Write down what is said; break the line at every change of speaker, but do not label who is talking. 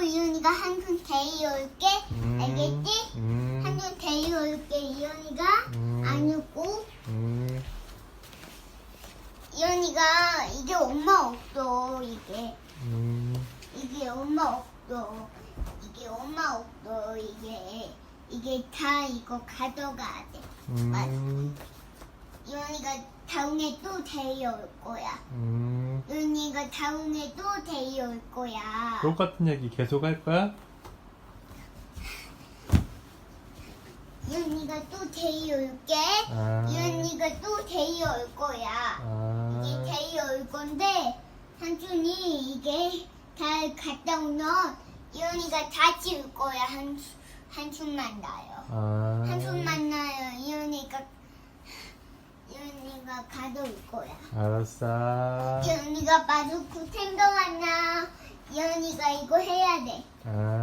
또 이현이가 한손 데려올게.
음,
알겠지?
음,
한손 데려올게. 이현이가
음.
안 웃고.
음,
이현이가 이게 엄마 없어. 이게
음,
이게 엄마 없어. 이게 엄마 없어. 이게 이게 다 이거 가져가야 돼.
음,
이현이가 다음에 또 데려올 거야.
음.
이현이가 다음에 또 데려올 거야.
똑같은 얘기 계속 할 거야?
이현이가 또 데려올게.
아.
이현이가 또 데려올 거야. 이게
아,
데려올 건데 한준이 이게 다 갔다 오면 이현이가 다시 올 거야. 한 한순만 나요.
아.
한순만 나요. 이현이가 가져올 거야.
알았어.
이현이가 마루코 생각하나 이현이가 이거 해야 돼.
아.